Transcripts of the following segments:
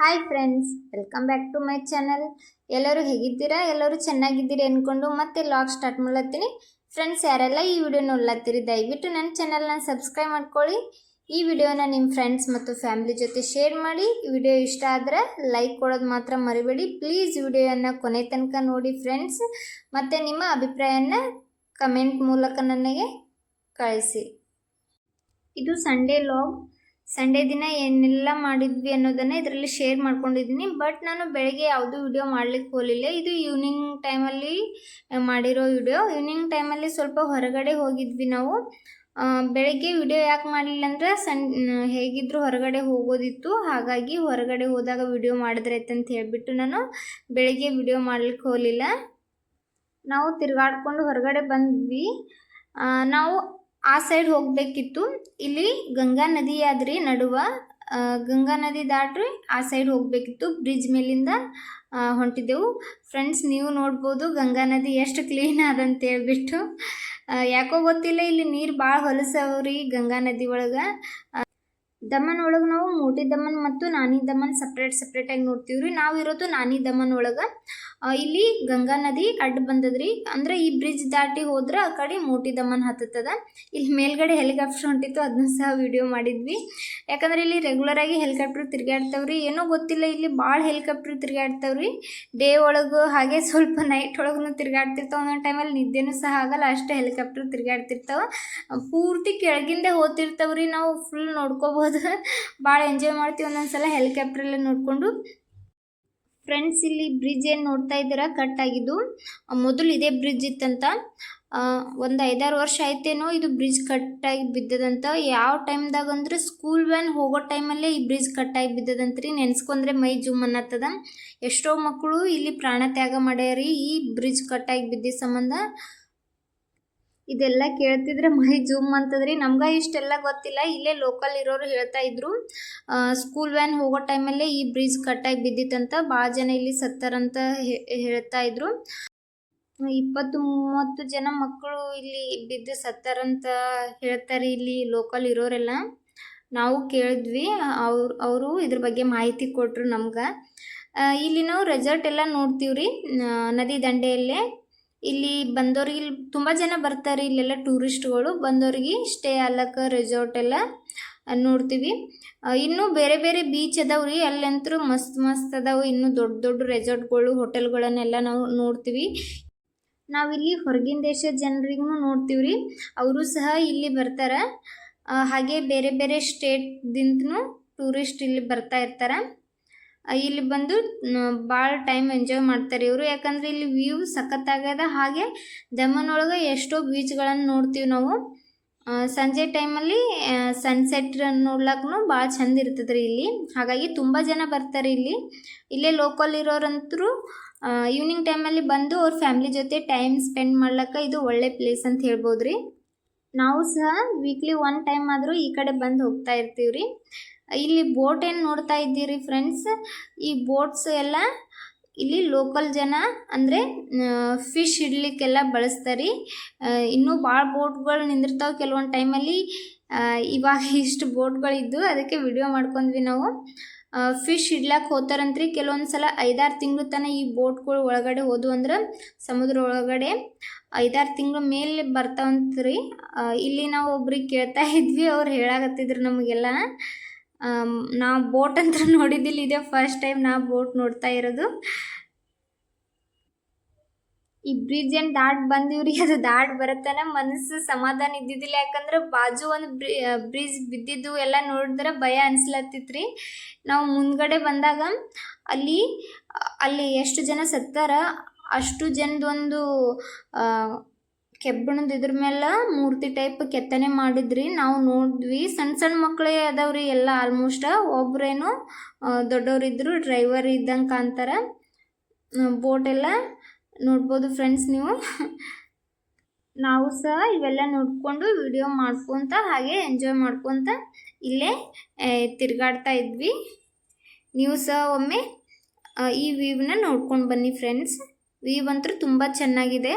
Hi friends welcome back to my channel ಎಲ್ಲರೂ ಹೇಗಿದ್ದೀರಾ? ಎಲ್ಲರೂ ಚೆನ್ನಾಗಿದ್ದೀರಿ ಅಂದ್ಕೊಂಡು ಮತ್ತೆ ಲಾಗ್ ಸ್ಟಾರ್ಟ್ ಮಾಡ್ಲತ್ತೀನಿ. ಫ್ರೆಂಡ್ಸ್ ಯಾರೆಲ್ಲ ಈ ವಿಡಿಯೋ ನೋಡ್ಲತ್ತೀರಿ, ದಯವಿಟ್ಟು ನನ್ನ ಚಾನಲ್ನ ಸಬ್ಸ್ಕ್ರೈಬ್ ಮಾಡ್ಕೊಳ್ಳಿ. ಈ ವಿಡಿಯೋನ ನಿಮ್ಮ ಫ್ರೆಂಡ್ಸ್ ಮತ್ತು ಫ್ಯಾಮಿಲಿ ಜೊತೆ ಶೇರ್ ಮಾಡಿ. ವಿಡಿಯೋ ಇಷ್ಟ ಆದರೆ ಲೈಕ್ ಕೊಡೋದು ಮಾತ್ರ ಮರಿಬೇಡಿ. ಪ್ಲೀಸ್ ವಿಡಿಯೋನ ಕೊನೆ ತನಕ ನೋಡಿ ಫ್ರೆಂಡ್ಸ್ ಮತ್ತು ನಿಮ್ಮ ಅಭಿಪ್ರಾಯನ ಕಮೆಂಟ್ ಮೂಲಕ ನನಗೆ ಕಳಿಸಿ. ಇದು ಸಂಡೇ ಲಾಗ್ ಸಂಡೇ ದಿನ ಏನೆಲ್ಲ ಮಾಡಿದ್ವಿ ಅನ್ನೋದನ್ನು ಇದರಲ್ಲಿ ಶೇರ್ ಮಾಡ್ಕೊಂಡಿದ್ದೀನಿ. ಬಟ್ ನಾನು ಬೆಳಗ್ಗೆ ಯಾವುದೂ ವಿಡಿಯೋ ಮಾಡ್ಲಿಕ್ಕೆ ಹೋಗಲಿಲ್ಲ. ಇದು ಈವ್ನಿಂಗ್ ಟೈಮಲ್ಲಿ ಮಾಡಿರೋ ವಿಡಿಯೋ ಈವ್ನಿಂಗ್ ಟೈಮಲ್ಲಿ ಸ್ವಲ್ಪ ಹೊರಗಡೆ ಹೋಗಿದ್ವಿ ನಾವು. ಬೆಳಗ್ಗೆ ವಿಡಿಯೋ ಯಾಕೆ ಮಾಡಲಿಲ್ಲ ಅಂದರೆ ಸನ್ ಹೇಗಿದ್ದರೂ ಹೊರಗಡೆ ಹೋಗೋದಿತ್ತು. ಹಾಗಾಗಿ ಹೊರಗಡೆ ಹೋದಾಗ ವಿಡಿಯೋ ಮಾಡಿದ್ರೆ ಅಂತ ಹೇಳಿಬಿಟ್ಟು ನಾನು ಬೆಳಗ್ಗೆ ವಿಡಿಯೋ ಮಾಡ್ಲಿಕ್ಕೆ ಹೋಗಲಿಲ್ಲ. ನಾವು ತಿರುಗಾಡ್ಕೊಂಡು ಹೊರಗಡೆ ಬಂದ್ವಿ. ನಾವು ಆ ಸೈಡ್ ಹೋಗಬೇಕಿತ್ತು. ಇಲ್ಲಿ ಗಂಗಾ ನದಿ ಆದ್ರಿ ನಡುವ ಗಂಗಾ ನದಿ ದಾಟ್ರಿ ಆ ಸೈಡ್ ಹೋಗಬೇಕಿತ್ತು. ಬ್ರಿಡ್ಜ್ ಮೇಲಿಂದ ಹೊಂಟಿದ್ದೆವು. ಫ್ರೆಂಡ್ಸ್ ನೀವು ನೋಡ್ಬೋದು ಗಂಗಾ ನದಿ ಎಷ್ಟು ಕ್ಲೀನ್ ಅದಂತ ಹೇಳ್ಬಿಟ್ಟು. ಯಾಕೋ ಗೊತ್ತಿಲ್ಲ, ಇಲ್ಲಿ ನೀರು ಭಾಳ ಹೊಲಸವ್ರಿ ಗಂಗಾ ನದಿ ಒಳಗೆ. ದಮನ್ ಒಳಗೆ ನಾವು ಮೋಟಿ ದಮನ್ ಮತ್ತು ನಾನಿ ದಮನ್ ಸಪ್ರೇಟ್ ಆಗಿ ನೋಡ್ತೀವಿ ರೀ ನಾವು ಇರೋದು ನಾನಿ ದಮನ್ ಒಳಗೆ ಇಲ್ಲಿ ಗಂಗಾ ನದಿ ಅಡ್ಡ ಬಂದದ್ರಿ. ಅಂದ್ರೆ ಈ ಬ್ರಿಡ್ಜ್ ದಾಟಿ ಹೋದ್ರೆ ಆ ಕಡೆ ಮೋಟಿ ದಮನ್ ಹತ್ತದ ಇಲ್ಲಿ ಮೇಲ್ಗಡೆ ಹೆಲಿಕಾಪ್ಟರ್ ಹೊಂಟಿತ್ತು ಅದನ್ನ ಸಹ ವಿಡಿಯೋ ಮಾಡಿದ್ವಿ. ಯಾಕಂದ್ರೆ ಇಲ್ಲಿ ರೆಗ್ಯುಲರ್ ಆಗಿ ಹೆಲಿಕಾಪ್ಟರ್ ತಿರ್ಗಾಡ್ತಾವ್ರಿ ಏನೋ ಗೊತ್ತಿಲ್ಲ, ಇಲ್ಲಿ ಭಾಳ ಹೆಲಿಕಾಪ್ಟರ್ ತಿರ್ಗಾಡ್ತಾವ್ರಿ ಡೇ ಒಳಗೆ ಹಾಗೆ ಸ್ವಲ್ಪ ನೈಟ್ ಒಳಗೂ ತಿರ್ಗಾಡ್ತಿರ್ತಾವ ಒಂದೊಂದು ಟೈಮಲ್ಲಿ ನಿದ್ದೆನೂ ಸಹ ಆಗಲ್ಲ, ಅಷ್ಟೇ ಹೆಲಿಕಾಪ್ಟರ್ ತಿರ್ಗಾಡ್ತಿರ್ತಾವ ಪೂರ್ತಿ ಕೆಳಗಿಂದೆ ಹೋಗ್ತಿರ್ತಾವ್ರಿ. ನಾವು ಫುಲ್ ನೋಡ್ಕೋಬೋದು ಭಾಳ ಎಂಜಾಯ್ ಮಾಡ್ತೀವಿ ಹೆಲಿಕಾಪ್ಟರ್ ಹೆಲಿಕಾಪ್ಟ್ರಲ್ಲೇ ನೋಡಿಕೊಂಡು. ಫ್ರೆಂಡ್ಸ್ ಇಲ್ಲಿ ಬ್ರಿಡ್ಜ್ ಏನು ನೋಡ್ತಾ ಇದ್ದೀರಾ? ಕಟ್ ಆಗಿದ್ದು. ಮೊದಲು ಇದೇ ಬ್ರಿಡ್ಜ್ ಇತ್ತಂತ. ಒಂದು ಐದಾರು ವರ್ಷ ಆಯ್ತೇನೋ ಇದು ಬ್ರಿಡ್ಜ್ ಕಟ್ಟಾಗಿ ಬಿದ್ದದಂತ. ಯಾವ ಟೈಮ್ದಾಗ ಅಂದ್ರೆ ಸ್ಕೂಲ್ ವ್ಯಾನ್ ಹೋಗೋ ಟೈಮಲ್ಲೇ ಈ ಬ್ರಿಡ್ಜ್ ಕಟ್ಟಾಗಿ ಬಿದ್ದದಂತ್ರಿ ನೆನ್ಸ್ಕೊಂಡ್ರೆ ಮೈ ಜುಮ್ ಅನ್ನತ್ತದ. ಎಷ್ಟೋ ಮಕ್ಕಳು ಇಲ್ಲಿ ಪ್ರಾಣ ತ್ಯಾಗ ಮಾಡ್ಯಾರಿ. ಈ ಬ್ರಿಡ್ಜ್ ಕಟ್ಟಾಗಿ ಬಿದ್ದಿದ್ದ ಸಂಬಂಧ ಇದೆಲ್ಲ ಕೇಳ್ತಿದ್ರೆ ಮೈ ಜೂಮ್ ಅಂತದ್ರಿ. ನಮ್ಗೆ ಇಷ್ಟೆಲ್ಲ ಗೊತ್ತಿಲ್ಲ. ಇಲ್ಲೇ ಲೋಕಲ್ ಇರೋರು ಹೇಳ್ತಾ ಇದ್ರು. ಸ್ಕೂಲ್ ವ್ಯಾನ್ ಹೋಗೋ ಟೈಮಲ್ಲೇ ಈ ಬ್ರಿಡ್ಜ್ ಕಟ್ಟಾಗಿ ಬಿದ್ದಿತ್ತಂತ ಭಾಳ ಜನ ಇಲ್ಲಿ ಸತ್ತಾರಂತ ಹೇಳ್ತಾ ಇದ್ರು. ಇಪ್ಪತ್ತು ಮೂವತ್ತು ಜನ ಮಕ್ಕಳು ಇಲ್ಲಿ ಬಿದ್ದು ಸತ್ತಾರಂತ ಹೇಳ್ತಾರೆ ಇಲ್ಲಿ ಲೋಕಲ್ ಇರೋರೆಲ್ಲ. ನಾವು ಕೇಳಿದ್ವಿ. ಅವ್ರು, ಅವರು ಇದ್ರ ಬಗ್ಗೆ ಮಾಹಿತಿ ಕೊಟ್ಟರು ನಮ್ಗೆ. ಇಲ್ಲಿ ನಾವು ರೆಸಾರ್ಟ್ ಎಲ್ಲ ನೋಡ್ತೀವ್ರಿ. ನದಿ ದಂಡೆಯಲ್ಲೇ. ಇಲ್ಲಿ ಬಂದವ್ರಿಗೆ ಇಲ್ಲಿ ತುಂಬ ಜನ ಬರ್ತಾರೆ. ಇಲ್ಲೆಲ್ಲ ಟೂರಿಸ್ಟ್ಗಳು ಬಂದವ್ರಿಗೆ ಸ್ಟೇ ಅಲ್ಲಕ್ಕೆ ರೆಸಾರ್ಟ್ ಎಲ್ಲ ನೋಡ್ತೀವಿ. ಇನ್ನೂ ಬೇರೆ ಬೇರೆ ಬೀಚ್ ಅದಾವ್ರಿ ಅಲ್ಲಂತರೂ ಮಸ್ತ್ ಮಸ್ತ್ ಅದಾವು. ಇನ್ನೂ ದೊಡ್ಡ ದೊಡ್ಡ ರೆಸಾರ್ಟ್ಗಳು ಹೋಟೆಲ್ಗಳನ್ನೆಲ್ಲ ನಾವು ನೋಡ್ತೀವಿ. ನಾವಿಲ್ಲಿ ಹೊರಗಿನ ದೇಶದ ಜನರಿಗೂ ನೋಡ್ತೀವಿ ರೀ. ಅವರು ಸಹ ಇಲ್ಲಿ ಬರ್ತಾರೆ. ಹಾಗೆ ಬೇರೆ ಬೇರೆ ಸ್ಟೇಟ್ದಿಂದನೂ ಟೂರಿಸ್ಟ್ ಇಲ್ಲಿ ಬರ್ತಾ ಇರ್ತಾರೆ. ಇಲ್ಲಿ ಬಂದು ಭಾಳ ಟೈಮ್ ಎಂಜಾಯ್ ಮಾಡ್ತಾರೆ ಇವರು. ಯಾಕಂದರೆ ಇಲ್ಲಿ ವ್ಯೂ ಸಖತ್ತಾಗ್ಯದ. ಹಾಗೆ ದಮನ್ ಎಷ್ಟೋ ಬೀಚ್ಗಳನ್ನು ನೋಡ್ತೀವಿ ನಾವು. ಸಂಜೆ ಟೈಮಲ್ಲಿ ಸನ್ಸೆಟ್ ನೋಡ್ಲಕ್ಕೂ ಭಾಳ ಚಂದ ಇರ್ತದೆ ರೀ ಇಲ್ಲಿ. ಹಾಗಾಗಿ ತುಂಬ ಜನ ಬರ್ತಾರೆ ಇಲ್ಲಿ. ಇಲ್ಲೇ ಲೋಕಲ್ ಇರೋರಂತರೂ ಈವ್ನಿಂಗ್ ಟೈಮಲ್ಲಿ ಬಂದು ಅವ್ರ ಫ್ಯಾಮ್ಲಿ ಜೊತೆ ಟೈಮ್ ಸ್ಪೆಂಡ್ ಮಾಡ್ಲಿಕ್ಕೆ ಇದು ಒಳ್ಳೆ ಪ್ಲೇಸ್ ಅಂತ ಹೇಳ್ಬೋದು ರೀ ನಾವು ಸಹ ವೀಕ್ಲಿ ಒನ್ ಟೈಮ್ ಆದರೂ ಈ ಕಡೆ ಬಂದು ಹೋಗ್ತಾ ಇರ್ತೀವಿ ರೀ ಇಲ್ಲಿ ಬೋಟ್ ಏನು ನೋಡ್ತಾ ಇದ್ದೀರಿ ಫ್ರೆಂಡ್ಸ್ ಈ ಬೋಟ್ಸ್ ಎಲ್ಲ ಇಲ್ಲಿ ಲೋಕಲ್ ಜನ ಅಂದರೆ ಫಿಶ್ ಇಡ್ಲಿಕ್ಕೆಲ್ಲ ಬಳಸ್ತಾರೆ ಇನ್ನೂ ಭಾಳ ಬೋಟ್ಗಳು ನಿಂದಿರ್ತಾವೆ ಕೆಲವೊಂದು ಟೈಮಲ್ಲಿ ಇವಾಗ ಇಷ್ಟು ಬೋಟ್ಗಳಿದ್ದು ಅದಕ್ಕೆ ವಿಡಿಯೋ ಮಾಡ್ಕೊಂಡ್ವಿ ನಾವು. ಫಿಶ್ ಇಡ್ಲಕ್ಕೆ ಹೋಗ್ತಾರಂತ್ರಿ ಕೆಲವೊಂದು ಸಲ ಐದಾರು ತಿಂಗಳು ತನಕ ಈ ಬೋಟ್ಗಳು ಒಳಗಡೆ ಹೋದ್ವು ಅಂದ್ರೆ, ಸಮುದ್ರ ಒಳಗಡೆ ಐದಾರು ತಿಂಗಳು ಮೇಲೆ ಬರ್ತಾವಂತ್ರಿ. ಇಲ್ಲಿ ನಾವು ಒಬ್ರಿಗೆ ಕೇಳ್ತಾ ಇದ್ವಿ, ಅವ್ರು ಹೇಳಾಕತ್ತಿದ್ರು ನಮಗೆಲ್ಲ. ನಾವು ಬೋಟ್ ಅಂತ ನೋಡಿದ್ದಿಲ್ಲ, ಇದೇ ಫಸ್ಟ್ ಟೈಮ್ ನಾ ಬೋಟ್ ನೋಡ್ತಾ ಇರೋದು. ಈ ಬ್ರಿಡ್ಜ್ ಏನು ದಾಟ್ ಬಂದಿವ್ರಿ, ಅದು ದಾಟ್ ಬರತ್ತನ, ಮನಸ್ಸು ಸಮಾಧಾನ ಇದ್ದಿದ್ದಿಲ್ಲ. ಯಾಕಂದ್ರೆ ಬಾಜು ಒಂದು ಬ್ರಿಡ್ಜ್ ಬಿದ್ದಿದ್ದು ಎಲ್ಲ ನೋಡಿದ್ರೆ ಭಯ ಅನಿಸ್ಲತ್ತಿತ್ರಿ. ನಾವು ಮುಂದ್ಗಡೆ ಬಂದಾಗ ಅಲ್ಲಿ ಅಲ್ಲಿ ಎಷ್ಟು ಜನ ಸತ್ತಾರ, ಅಷ್ಟು ಜನದೊಂದು ಕೆಬ್ಬಣದ ಇದ್ರ ಮೇಲೆ ಮೂರ್ತಿ ಟೈಪ್ ಕೆತ್ತನೆ ಮಾಡಿದ್ರಿ. ನಾವು ನೋಡಿದ್ವಿ. ಸಣ್ಣ ಸಣ್ಣ ಮಕ್ಕಳೇ ಅದಾವ್ರಿ ಎಲ್ಲ. ಆಲ್ಮೋಸ್ಟ್ ಒಬ್ರೇನು ದೊಡ್ಡವರಿದ್ರು ಡ್ರೈವರ್ ಇದ್ದಂಗೆ ಕಾಣ್ತಾರ. ಬೋಟ್ ಎಲ್ಲ ನೋಡ್ಬೋದು ಫ್ರೆಂಡ್ಸ್ ನೀವು. ನಾವು ಸಹ ಇವೆಲ್ಲ ನೋಡಿಕೊಂಡು ವಿಡಿಯೋ ಮಾಡ್ಕೊತ, ಹಾಗೆ ಎಂಜಾಯ್ ಮಾಡ್ಕೊತ ಇಲ್ಲೇ ತಿರ್ಗಾಡ್ತಾ ಇದ್ವಿ. ನೀವು ಸಹ ಒಮ್ಮೆ ಈ ವೀವ್ನ ನೋಡ್ಕೊಂಡು ಬನ್ನಿ ಫ್ರೆಂಡ್ಸ್ ವೀವ್ ಅಂತೂ ತುಂಬ ಚೆನ್ನಾಗಿದೆ.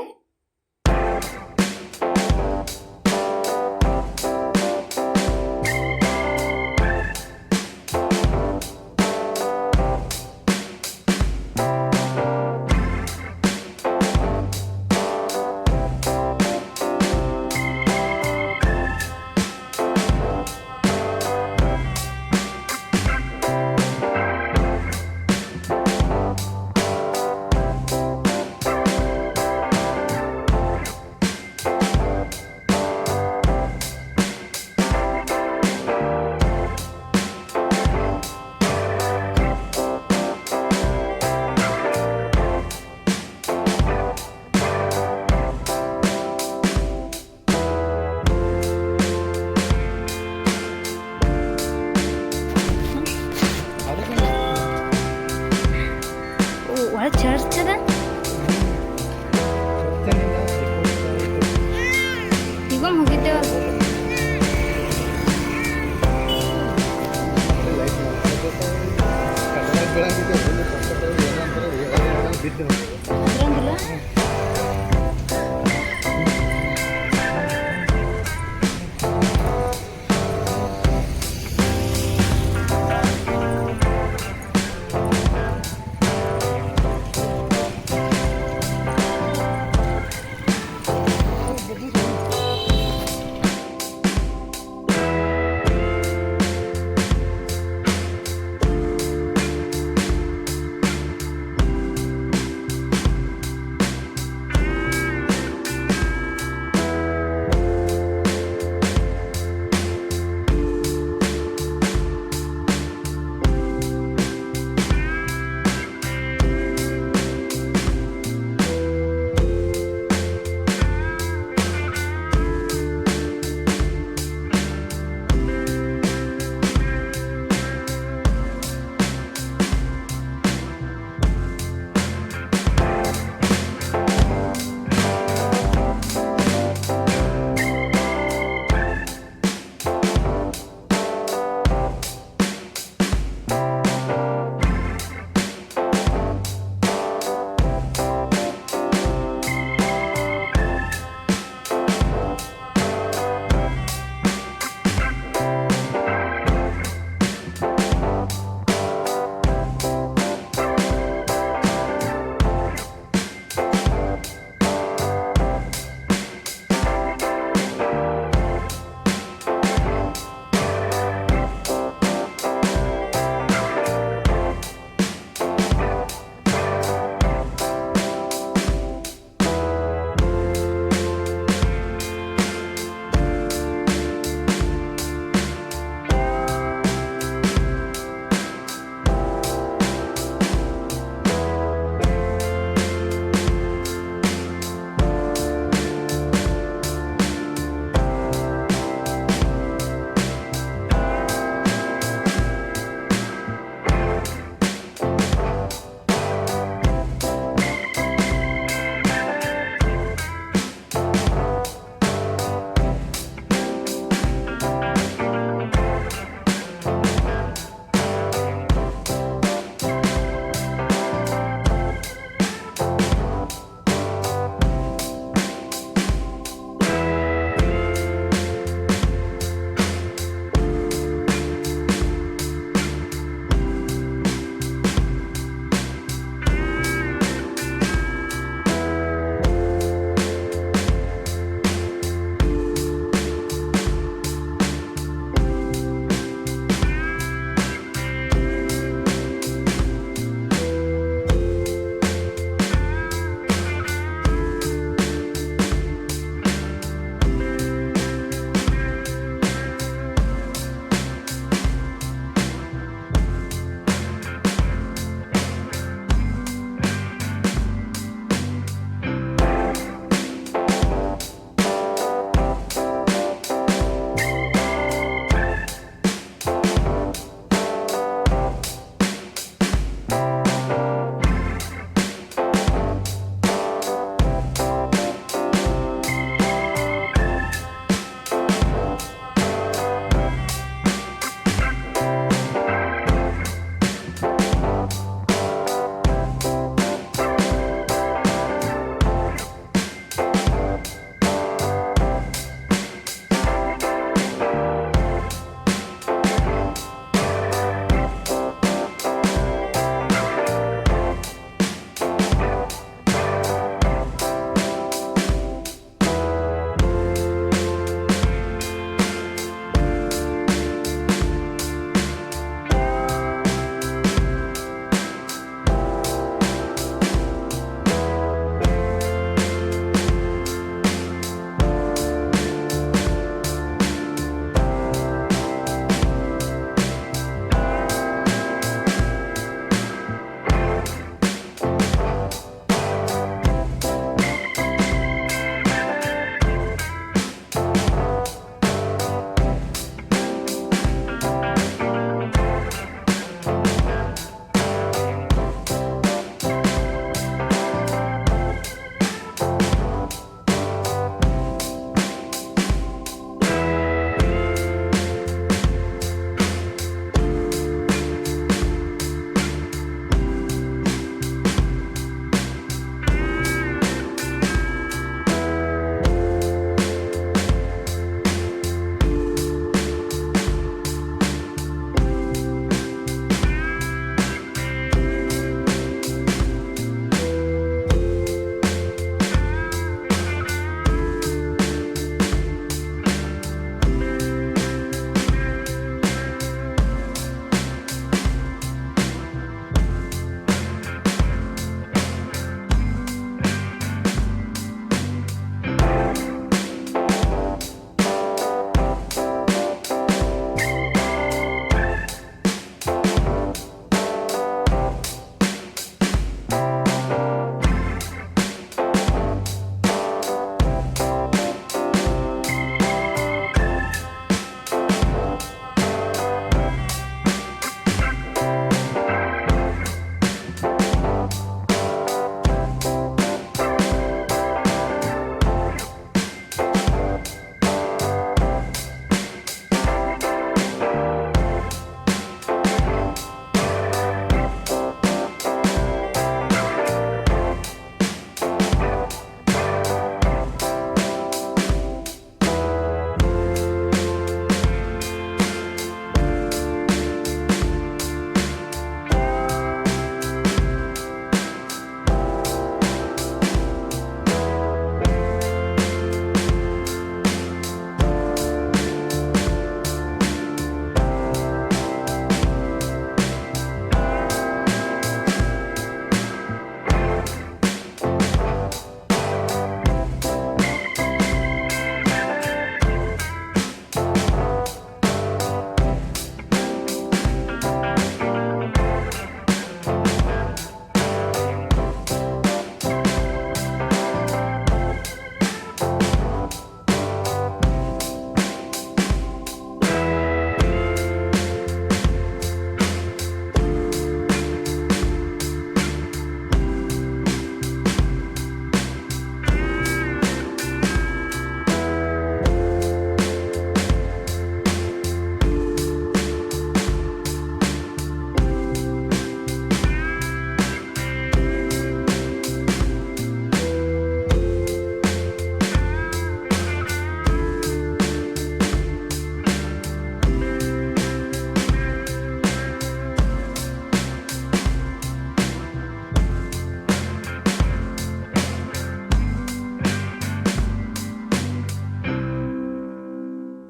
ಸಿಗ್ತದೆ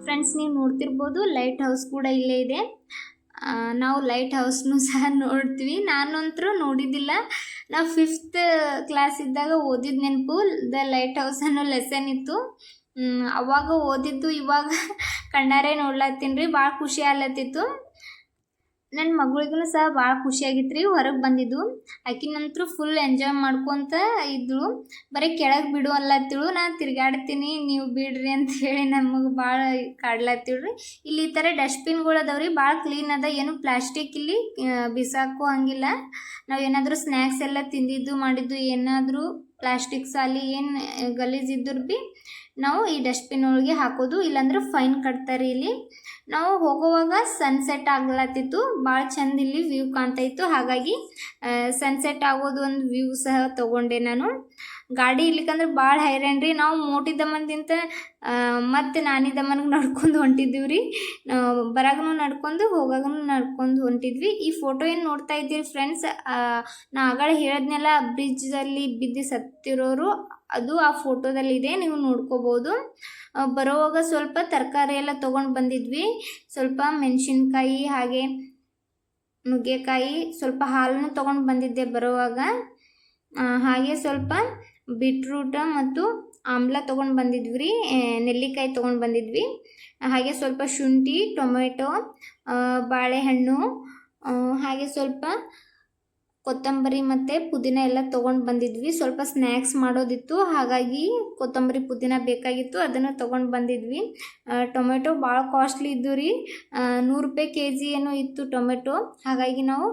ಅದ್ರಂಗಿಲ್ಲ ನೋಡ್ತಿರ್ಬೋದು. ಲೈಟ್ ಹೌಸ್ ಕೂಡ ಇಲ್ಲೇ ಇದೆ. ನಾವು ಲೈಟ್ ಹೌಸ್ನು ಸಹ ನೋಡ್ತೀವಿ. ನಾನಂತರೂ ನೋಡಿದ್ದಿಲ್ಲ ನಾವು ಫಿಫ್ತ್ ಕ್ಲಾಸ್ ಇದ್ದಾಗ ಓದಿದ ನೆನಪು ದ ಲೈಟ್ ಹೌಸ್ ಅನ್ನೋ ಲೆಸನ್ ಇತ್ತು. ಅವಾಗ ಓದಿದ್ದು ಇವಾಗ ಕಣ್ಣಾರೆ ನೋಡ್ಲತ್ತೀನಿ ರೀ. ಭಾಳ ಖುಷಿ ಆಗ್ಲತ್ತಿತ್ತು. ನನ್ನ ಮಗಳಿಗೂ ಸಹ ಭಾಳ ಖುಷಿಯಾಗಿತ್ತು ರೀ ಹೊರಗೆ ಬಂದಿದ್ದು. ಆಕಿನಂತರೂ ಫುಲ್ ಎಂಜಾಯ್ ಮಾಡ್ಕೊತ ಇದ್ದಳು ಬರೀ ಕೆಳಗೆ ಬಿಡು ಅಲ್ಲತ್ತಿಳು ನಾನು ತಿರ್ಗಾಡ್ತೀನಿ, ನೀವು ಬಿಡ್ರಿ ಅಂತ ಹೇಳಿ ನಮಗೆ ಭಾಳ ಕಾಡ್ಲತ್ತಿಳ್ರಿ. ಇಲ್ಲಿ ಈ ಥರ ಡಸ್ಟ್ಬಿನ್ಗಳು ಅದಾವ ರೀ ಭಾಳ ಕ್ಲೀನ್ ಅದ, ಏನು ಪ್ಲಾಸ್ಟಿಕ್ ಇಲ್ಲಿ ಬಿಸಾಕೋ ಹಂಗಿಲ್ಲ. ನಾವು ಏನಾದರೂ ಸ್ನ್ಯಾಕ್ಸ್ ಎಲ್ಲ ತಿಂದಿದ್ದು, ಮಾಡಿದ್ದು ಏನಾದರೂ ಪ್ಲಾಸ್ಟಿಕ್ಸ್ ಸಾಲಿ ಏನು ಗಲೀಜು ಇದ್ದರೂ ಭೀ ನಾವು ಈ ಡಸ್ಟ್ಬಿನ್ ಒಳಗೆ ಹಾಕೋದು. ಇಲ್ಲಾಂದ್ರೆ ಫೈನ್ ಕಟ್ತಾರೆ ಇಲ್ಲಿ. ನಾವು ಹೋಗುವಾಗ ಸನ್ಸೆಟ್ ಆಗ್ಲತ್ತಿತ್ತು ಭಾಳ ಚಂದ ಇಲ್ಲಿ ವ್ಯೂ ಕಾಣ್ತಾ ಇತ್ತು. ಹಾಗಾಗಿ ಸನ್ಸೆಟ್ ಆಗೋದು ಒಂದು ವ್ಯೂ ಸಹ ತಗೊಂಡೆ ನಾನು. ಗಾಡಿ ಇರ್ಲಿಕ್ಕಂದ್ರೆ ಭಾಳ ಹೈರಾಣ ರೀ. ನಾವು ಮೋಟಿದಮ್ಮಂದಿಂತ ಮತ್ತು ನಾನಿದಮ್ಮನಿಗೆ ನಡ್ಕೊಂಡು ಹೊಂಟಿದ್ದೀವಿ ರೀ ಬರಾಗನು ನಡ್ಕೊಂಡು, ಹೋಗಾಗನು ನಡ್ಕೊಂಡು ಹೊಂಟಿದ್ವಿ. ಈ ಫೋಟೋ ಏನು ನೋಡ್ತಾ ಇದ್ದೀರಿ ಫ್ರೆಂಡ್ಸ್ ನಾ ಆಗಳ ಹೇಳಿದ್ನೆಲ್ಲ ಬ್ರಿಡ್ಜಲ್ಲಿ ಬಿದ್ದು ಸತ್ತಿರೋರು, ಅದು ಆ ಫೋಟೋದಲ್ಲಿದೆ ನೀವು ನೋಡ್ಕೋಬೋದು. ಬರೋವಾಗ ಸ್ವಲ್ಪ ತರಕಾರಿ ಎಲ್ಲ ತೊಗೊಂಡು ಬಂದಿದ್ವಿ. ಸ್ವಲ್ಪ ಮೆಣಸಿನ್ಕಾಯಿ, ಹಾಗೆ ನುಗ್ಗೆಕಾಯಿ, ಸ್ವಲ್ಪ ಹಾಲನ್ನು ತೊಗೊಂಡು ಬಂದಿದ್ದೆ ಬರೋವಾಗ. ಹಾಗೆ ಸ್ವಲ್ಪ ಬೀಟ್ರೂಟ ಮತ್ತು ಆಮ್ಲ ತೊಗೊಂಡು ಬಂದಿದ್ವಿ ರೀ ನೆಲ್ಲಿಕಾಯಿ ತೊಗೊಂಡು ಬಂದಿದ್ವಿ. ಹಾಗೆ ಸ್ವಲ್ಪ ಶುಂಠಿ, ಟೊಮೆಟೊ ಬಾಳೆಹಣ್ಣು ಹಾಗೆ ಸ್ವಲ್ಪ ಕೊತ್ತಂಬರಿ ಮತ್ತು ಪುದೀನ ಎಲ್ಲ ತೊಗೊಂಡು ಬಂದಿದ್ವಿ. ಸ್ವಲ್ಪ ಸ್ನ್ಯಾಕ್ಸ್ ಮಾಡೋದಿತ್ತು, ಹಾಗಾಗಿ ಕೊತ್ತಂಬರಿ, ಪುದೀನ ಬೇಕಾಗಿತ್ತು, ಅದನ್ನು ತೊಗೊಂಡು ಬಂದಿದ್ವಿ. ಟೊಮೆಟೊ ಭಾಳ ಕಾಸ್ಟ್ಲಿ ಇದ್ದು ರೀ ನೂರು ರೂಪಾಯಿ ಕೆ ಜಿ ಏನೋ ಇತ್ತು ಟೊಮೆಟೊ. ಹಾಗಾಗಿ ನಾವು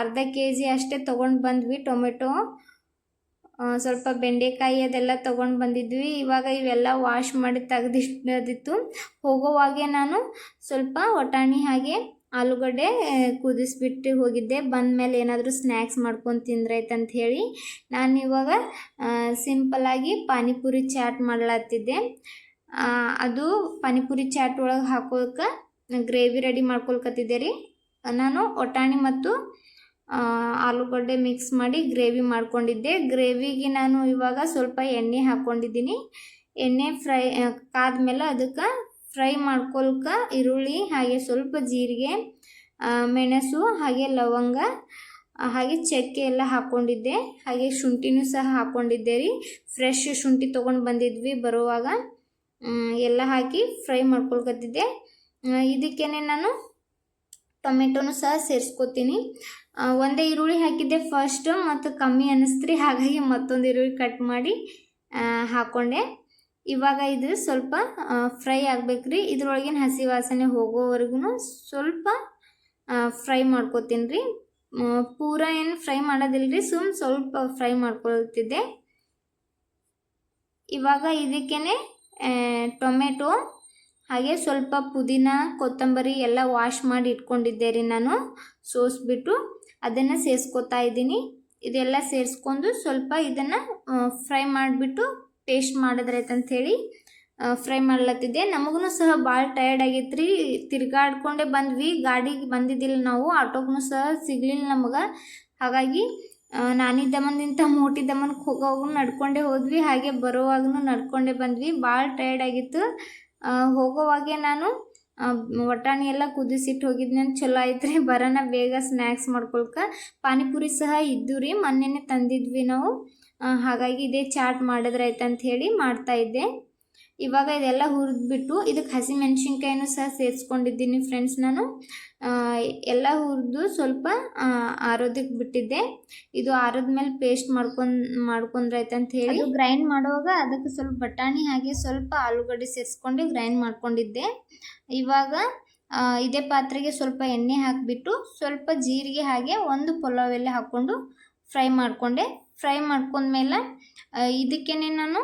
ಅರ್ಧ ಕೆ ಜಿ ಅಷ್ಟೇ ತೊಗೊಂಡು ಬಂದ್ವಿ ಟೊಮೆಟೊ. ಸ್ವಲ್ಪ ಬೆಂಡೆಕಾಯಿ ಅದೆಲ್ಲ ತೊಗೊಂಡು ಬಂದಿದ್ವಿ. ಇವಾಗ ಇವೆಲ್ಲ ವಾಶ್ ಮಾಡಿ ತೆಗೆದಿಟ್ಟೋದಿತ್ತು ಹೋಗೋವಾಗೆ ನಾನು ಸ್ವಲ್ಪ ವಟಾಣಿ ಹಾಗೆ ಆಲೂಗಡ್ಡೆ ಕುದಿಸ್ಬಿಟ್ಟು ಹೋಗಿದ್ದೆ. ಬಂದ ಮೇಲೆ ಏನಾದರೂ ಸ್ನ್ಯಾಕ್ಸ್ ಮಾಡ್ಕೊಂಡು ಅಂತ ಹೇಳಿ ನಾನು ಇವಾಗ ಸಿಂಪಲಾಗಿ ಪಾನಿಪುರಿ ಚಾಟ್ ಮಾಡ್ಲತ್ತಿದ್ದೆ. ಅದು ಪಾನಿಪುರಿ ಚಾಟ್ ಒಳಗೆ ಹಾಕೋಕೆ ಗ್ರೇವಿ ರೆಡಿ ಮಾಡ್ಕೊಳ್ಕತ್ತಿದ್ದೆ ರೀ. ನಾನು ಒಟಾಣಿ ಮತ್ತು ಆಲೂಗಡ್ಡೆ ಮಿಕ್ಸ್ ಮಾಡಿ ಗ್ರೇವಿ ಮಾಡ್ಕೊಂಡಿದ್ದೆ. ಗ್ರೇವಿಗೆ ನಾನು ಇವಾಗ ಸ್ವಲ್ಪ ಎಣ್ಣೆ ಹಾಕ್ಕೊಂಡಿದ್ದೀನಿ ಎಣ್ಣೆ ಫ್ರೈ ಕಾದ್ಮೇಲೆ ಅದಕ್ಕೆ ಫ್ರೈ ಮಾಡ್ಕೊಳ್ಕ ಈರುಳ್ಳಿ, ಹಾಗೆ ಸ್ವಲ್ಪ ಜೀರಿಗೆ ಮೆಣಸು, ಹಾಗೆ ಲವಂಗ ಹಾಗೆ ಚಕ್ಕೆ ಎಲ್ಲ ಹಾಕ್ಕೊಂಡಿದ್ದೆ ಹಾಗೆ ಶುಂಠಿನೂ ಸಹ ಹಾಕ್ಕೊಂಡಿದ್ದೆ ರೀ. ಫ್ರೆಶ್ ಶುಂಠಿ ತೊಗೊಂಡು ಬಂದಿದ್ವಿ ಬರುವಾಗ. ಎಲ್ಲ ಹಾಕಿ ಫ್ರೈ ಮಾಡ್ಕೊಳ್ಕತ್ತಿದ್ದೆ. ಇದಕ್ಕೇನೆ ನಾನು ಟೊಮೆಟೊನು ಸಹ ಸೇರಿಸ್ಕೋತೀನಿ. ಒಂದೇ ಈರುಳ್ಳಿ ಹಾಕಿದ್ದೆ ಫಸ್ಟ್ ಮತ್ತು ಕಮ್ಮಿ ಅನ್ನಿಸ್ತ್ರಿ, ಹಾಗಾಗಿ ಮತ್ತೊಂದು ಈರುಳ್ಳಿ ಕಟ್ ಮಾಡಿ ಹಾಕ್ಕೊಂಡೆ ಇವಾಗ ಇದು ಸ್ವಲ್ಪ ಫ್ರೈ ಆಗ್ಬೇಕ್ರಿ. ಇದ್ರೊಳಗಿನ ಹಸಿ ವಾಸನೆ ಹೋಗೋವರೆಗೂ ಸ್ವಲ್ಪ ಫ್ರೈ ಮಾಡ್ಕೊತೀನಿ ರೀ ಪೂರ ಏನು ಫ್ರೈ ಮಾಡೋದಿಲ್ಲ ರೀ ಸುಮ್ ಸ್ವಲ್ಪ ಫ್ರೈ ಮಾಡ್ಕೊಳ್ತಿದ್ದೆ. ಇವಾಗ ಇದಕ್ಕೇ ಟೊಮೆಟೊ ಹಾಗೆ ಸ್ವಲ್ಪ ಪುದೀನ, ಕೊತ್ತಂಬರಿ ಎಲ್ಲ ವಾಶ್ ಮಾಡಿ ಇಟ್ಕೊಂಡಿದ್ದೆ ರೀ ನಾನು. ಸೋಸ್ಬಿಟ್ಟು ಅದನ್ನು ಸೇರಿಸ್ಕೊತಾ ಇದ್ದೀನಿ. ಇದೆಲ್ಲ ಸೇರಿಸ್ಕೊಂಡು ಸ್ವಲ್ಪ ಇದನ್ನು ಫ್ರೈ ಮಾಡಿಬಿಟ್ಟು ಟೇಸ್ಟ್ ಮಾಡಿದ್ರಾಯ್ತಂಥೇಳಿ ಫ್ರೈ ಮಾಡ್ಲತ್ತಿದ್ದೆ. ನಮಗೂ ಸಹ ಭಾಳ ಟಯರ್ಡ್ ಆಗೈತೆ ರೀ ತಿರ್ಗಾಡ್ಕೊಂಡೇ ಬಂದ್ವಿ. ಗಾಡಿಗೆ ಬಂದಿದ್ದಿಲ್ಲ ನಾವು. ಆಟೋಗೂ ಸಹ ಸಿಗಲಿಲ್ಲ ನಮಗೆ. ಹಾಗಾಗಿ ನಾನಿದ್ದಮ್ಮನಿಂದ ಮೋಟಿದ್ದಮ್ಮನಿಗೆ ಹೋಗೋವಾಗೂ ನಡ್ಕೊಂಡೇ ಹೋದ್ವಿ. ಹಾಗೆ ಬರೋವಾಗೂ ನಡ್ಕೊಂಡೇ ಬಂದ್ವಿ. ಭಾಳ ಟಯರ್ಡ್ ಆಗಿತ್ತು. ಹೋಗೋವಾಗೆ ನಾನು ವಟಾಣಿ ಎಲ್ಲ ಕುದಿಸಿಟ್ಟು ಹೋಗಿದ್ನ ಚಲೋ ಆಯ್ತು ರೀ ಬರೋಣ, ಬೇಗ ಸ್ನ್ಯಾಕ್ಸ್ ಮಾಡ್ಕೊಳ್ಕ. ಪಾನಿಪುರಿ ಸಹ ಇದ್ದು ರೀ. ಮೊನ್ನೆನೇ ತಂದಿದ್ವಿ ನಾವು. ಹಾಗಾಗಿ ಇದೇ ಚಾಟ್ ಮಾಡಿದ್ರಾಯ್ತು ಅಂತ ಹೇಳಿ ಮಾಡ್ತಾ ಇದ್ದೆ. ಇವಾಗ ಇದೆಲ್ಲ ಹುರಿದ್ಬಿಟ್ಟು ಇದಕ್ಕೆ ಹಸಿಮೆಣ್ಸಿನ್ಕಾಯಿನೂ ಸಹ ಸೇರಿಸ್ಕೊಂಡಿದ್ದೀನಿ ಫ್ರೆಂಡ್ಸ್ ನಾನು. ಎಲ್ಲ ಹುರಿದು ಸ್ವಲ್ಪ ಆರೋದಕ್ಕೆ ಬಿಟ್ಟಿದ್ದೆ. ಇದು ಆರದ್ಮೇಲೆ ಪೇಸ್ಟ್ ಮಾಡ್ಕೊಂಡು, ಮಾಡ್ಕೊಂಡ್ರಾಯ್ತು ಅಂತ ಹೇಳಿ. ಗ್ರೈಂಡ್ ಮಾಡುವಾಗ ಅದಕ್ಕೆ ಸ್ವಲ್ಪ ಬಟಾಣಿ ಹಾಗೆ ಸ್ವಲ್ಪ ಆಲೂಗಡ್ಡೆ ಸೇರಿಸ್ಕೊಂಡು ಗ್ರೈಂಡ್ ಮಾಡ್ಕೊಂಡಿದ್ದೆ. ಇವಾಗ ಇದೇ ಪಾತ್ರೆಗೆ ಸ್ವಲ್ಪ ಎಣ್ಣೆ ಹಾಕಿಬಿಟ್ಟು ಸ್ವಲ್ಪ ಜೀರಿಗೆ ಹಾಗೆ ಒಂದು ಪಲಾವ್ ಎಲೆ ಹಾಕ್ಕೊಂಡು ಫ್ರೈ ಮಾಡಿಕೊಂಡೆ. ಫ್ರೈ ಮಾಡ್ಕೊಂಡ್ಮೇಲೆ ಇದಕ್ಕೇನೆ ನಾನು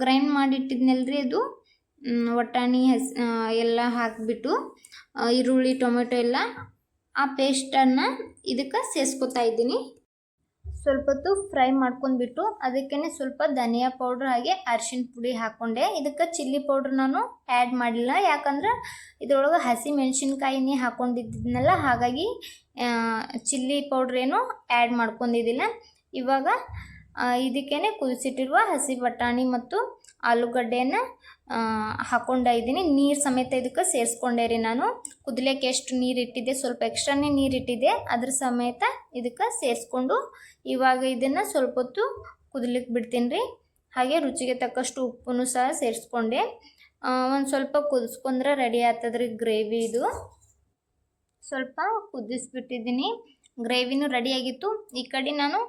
ಗ್ರೈಂಡ್ ಮಾಡಿಟ್ಟಿದ್ನಲ್ರಿ ಅದು. ಒಟ್ಟಾಣಿ ಹಸ್ ಎಲ್ಲ ಹಾಕಿಬಿಟ್ಟು ಈರುಳ್ಳಿ, ಟೊಮೆಟೊ ಎಲ್ಲ ಆ ಪೇಸ್ಟನ್ನು ಇದಕ್ಕೆ ಸೇರಿಸ್ಕೊತಾ ಇದ್ದೀನಿ. ಸ್ವಲ್ಪ ಹೊತ್ತು ಫ್ರೈ ಮಾಡ್ಕೊಂಡ್ಬಿಟ್ಟು ಅದಕ್ಕೇ ಸ್ವಲ್ಪ ಧನಿಯಾ ಪೌಡ್ರ್ ಹಾಗೆ ಅರಿಶಿನ ಪುಡಿ ಹಾಕ್ಕೊಂಡೆ ಇದಕ್ಕೆ ಚಿಲ್ಲಿ ಪೌಡ್ರ್ ನಾನು ಆ್ಯಡ್ ಮಾಡಿಲ್ಲ. ಯಾಕಂದ್ರೆ ಇದ್ರೊಳಗೆ ಹಸಿ ಮೆಣಸಿನ್ಕಾಯಿನೇ ಹಾಕ್ಕೊಂಡಿದ್ದಿದ್ನಲ್ಲ ಹಾಗಾಗಿ ಚಿಲ್ಲಿ ಪೌಡ್ರ್ ಏನು ಆ್ಯಡ್ ಮಾಡ್ಕೊಂಡಿದ್ದಿಲ್ಲ. ಇವಾಗ ಇದಕ್ಕೇ ಕುದಿಸಿಟ್ಟಿರುವ ಹಸಿ ಬಟಾಣಿ ಮತ್ತು ಆಲೂಗಡ್ಡೆಯನ್ನು ಹಾಕೊಂಡ ಇದ್ದೀನಿ. ನೀರು ಸಮೇತ ಇದಕ್ಕೆ ಸೇರಿಸ್ಕೊಂಡೆ ರೀ ನಾನು. ಕುದಿಲಿಕ್ಕೆ ಎಷ್ಟು ನೀರು ಇಟ್ಟಿದ್ದೆ, ಸ್ವಲ್ಪ ಎಕ್ಸ್ಟ್ರಾನೇ ನೀರು ಇಟ್ಟಿದ್ದೆ. ಅದ್ರ ಸಮೇತ ಇದಕ್ಕೆ ಸೇರಿಸ್ಕೊಂಡು ಇವಾಗ ಇದನ್ನು ಸ್ವಲ್ಪ ಹೊತ್ತು ಕುದಲಿಕ್ಕೆ ಬಿಡ್ತೀನಿ ರೀ. ಹಾಗೆ ರುಚಿಗೆ ತಕ್ಕಷ್ಟು ಉಪ್ಪನ್ನು ಸಹ ಸೇರಿಸ್ಕೊಂಡೆ. ಒಂದು ಸ್ವಲ್ಪ ಕುದಿಸ್ಕೊಂಡ್ರೆ ರೆಡಿ ಆಗ್ತದ್ರಿ ಗ್ರೇವಿ ಇದು. ಸ್ವಲ್ಪ ಕುದಿಸ್ಬಿಟ್ಟಿದ್ದೀನಿ. ಗ್ರೇವಿನೂ ರೆಡಿಯಾಗಿತ್ತು ಈ ಕಡೆ ನಾನು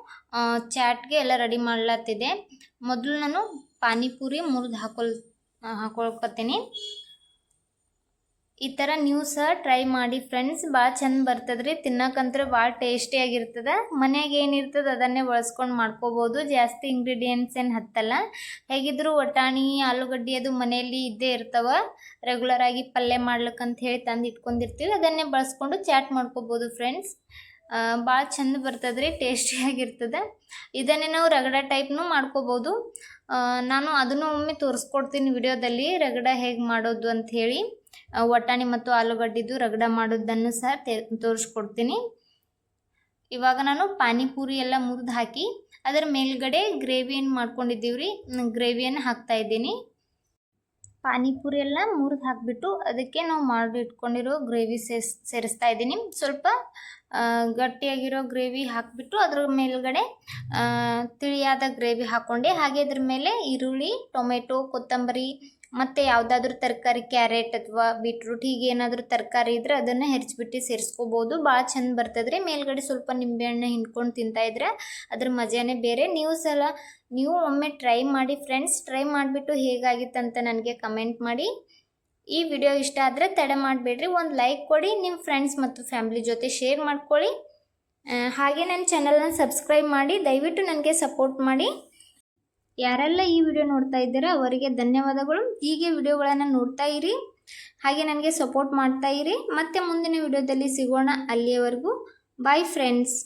ಚಾಟ್ಗೆ ಎಲ್ಲ ರೆಡಿ ಮಾಡ್ಲತ್ತಿದ್ದೆ. ಮೊದಲು ನಾನು ಪಾನಿಪುರಿ ಮುರಿದು ಹಾಕೊಲ್ ಹಾಕೊಳ್ಕೊತೀನಿ. ಈ ಥರ ನೀವು ಸಹ ಟ್ರೈ ಮಾಡಿ ಫ್ರೆಂಡ್ಸ್ ಭಾಳ ಚಂದ ಬರ್ತದೆ ರೀ ತಿನ್ನಕ್ಕಂದ್ರೆ ಭಾಳ ಟೇಸ್ಟಿಯಾಗಿರ್ತದೆ ಮನೆಯಾಗ ಏನಿರ್ತದೆ ಅದನ್ನೇ ಬಳಸ್ಕೊಂಡು ಮಾಡ್ಕೋಬೋದು. ಜಾಸ್ತಿ ಇಂಗ್ರೀಡಿಯೆಂಟ್ಸ್ ಏನು ಹತ್ತಲ್ಲ. ಹೇಗಿದ್ರು ವಟಾಣಿ, ಆಲೂಗಡ್ಡೆ ಅದು ಮನೆಯಲ್ಲಿ ಇದ್ದೇ ಇರ್ತವೆ. ರೆಗ್ಯುಲರ್ ಆಗಿ ಪಲ್ಯ ಮಾಡ್ಲಿಕ್ಕಂತ ಹೇಳಿ ತಂದು ಇಟ್ಕೊಂಡಿರ್ತೀವಿ ಅದನ್ನೇ ಬಳಸ್ಕೊಂಡು ಚಾಟ್ ಮಾಡ್ಕೋಬೋದು ಫ್ರೆಂಡ್ಸ್ ಭಾಳ ಚಂದ ಬರ್ತದೆ ರೀ ಟೇಸ್ಟಿಯಾಗಿರ್ತದೆ ಇದನ್ನೇ ನಾವು ರಗಡ ಟೈಪ್ನು ಮಾಡ್ಕೋಬೋದು. ನಾನು ಅದನ್ನು ಒಮ್ಮೆ ತೋರಿಸ್ಕೊಡ್ತೀನಿ ವಿಡಿಯೋದಲ್ಲಿ, ರಗಡ ಹೇಗೆ ಮಾಡೋದು ಅಂತ ಹೇಳಿ. ವಟಾಣಿ ಮತ್ತು ಆಲೂಗಡ್ಡಿದು ರಗಡ ಮಾಡೋದನ್ನು ಸಹ ತೋರಿಸ್ಕೊಡ್ತೀನಿ. ಇವಾಗ ನಾನು ಪಾನಿಪುರಿ ಎಲ್ಲ ಮುರಿದು ಹಾಕಿ, ಅದರ ಮೇಲ್ಗಡೆ ಗ್ರೇವಿಯನ್ನು ಮಾಡ್ಕೊಂಡಿದ್ದೀವಿ ರೀ ಗ್ರೇವಿಯನ್ನು ಹಾಕ್ತಾ ಇದ್ದೀನಿ. ಪಾನಿಪುರಿ ಎಲ್ಲ ಮುರಿದು ಹಾಕಿಬಿಟ್ಟು ಅದಕ್ಕೆ ನಾವು ಮಾಡಿ ಇಟ್ಕೊಂಡಿರೋ ಗ್ರೇವಿ ಸೇರಿಸ್, ಸೇರಿಸ್ತಾ ಇದ್ದೀನಿ. ಸ್ವಲ್ಪ ಗಟ್ಟಿಯಾಗಿರೋ ಗ್ರೇವಿ ಹಾಕಿಬಿಟ್ಟು ಅದ್ರ ಮೇಲ್ಗಡೆ ತಿಳಿಯಾದ ಗ್ರೇವಿ ಹಾಕ್ಕೊಂಡೆ ಹಾಗೆ ಅದ್ರ ಮೇಲೆ ಈರುಳ್ಳಿ, ಟೊಮೆಟೊ, ಕೊತ್ತಂಬರಿ, ಮತ್ತು ಯಾವುದಾದ್ರೂ ತರಕಾರಿ, ಕ್ಯಾರೆಟ್ ಅಥವಾ ಬೀಟ್ರೂಟ್, ಹೀಗೆ ಏನಾದರೂ ತರಕಾರಿ ಇದ್ದರೆ ಅದನ್ನು ಹೆರ್ಚ್ಬಿಟ್ಟು ಸೇರಿಸ್ಕೋಬೋದು. ಭಾಳ ಚೆಂದ ಬರ್ತದ್ರಿ. ಮೇಲ್ಗಡೆ ಸ್ವಲ್ಪ ನಿಂಬೆಹಣ್ಣು ಹಿಂಡ್ಕೊಂಡು ತಿಂತಾಯಿದ್ರೆ ಅದ್ರ ಮಜಾನೇ ಬೇರೆ. ನೀವು ಸಲ, ನೀವು ಒಮ್ಮೆ ಟ್ರೈ ಮಾಡಿ ಫ್ರೆಂಡ್ಸ್. ಟ್ರೈ ಮಾಡಿಬಿಟ್ಟು ಹೇಗಾಗಿತ್ತಂತ ನನಗೆ ಕಮೆಂಟ್ ಮಾಡಿ. ಈ ವಿಡಿಯೋ ಇಷ್ಟ ಆದರೆ ತಡೆ ಮಾಡಬೇಡ್ರಿ. ಒಂದು ಲೈಕ್ ಕೊಡಿ ನಿಮ್ಮ ಫ್ರೆಂಡ್ಸ್ ಮತ್ತು ಫ್ಯಾಮಿಲಿ ಜೊತೆ ಶೇರ್ ಮಾಡ್ಕೊಳ್ಳಿ. ಹಾಗೆ ನನ್ನ ಚಾನಲ್ನ ಸಬ್ಸ್ಕ್ರೈಬ್ ಮಾಡಿ, ದಯವಿಟ್ಟು ನನಗೆ ಸಪೋರ್ಟ್ ಮಾಡಿ. ಯಾರೆಲ್ಲ ಈ ವಿಡಿಯೋ ನೋಡ್ತಾ ಇದ್ದೀರಾ ಅವರಿಗೆ ಧನ್ಯವಾದಗಳು. ಹೀಗೆ ವಿಡಿಯೋಗಳನ್ನು ನೋಡ್ತಾ ಇರಿ, ಹಾಗೆ ನನಗೆ ಸಪೋರ್ಟ್ ಮಾಡ್ತಾ ಇರಿ. ಮತ್ತೆ ಮುಂದಿನ ವಿಡಿಯೋದಲ್ಲಿ ಸಿಗೋಣ ಅಲ್ಲಿಯವರೆಗೂ. Bye friends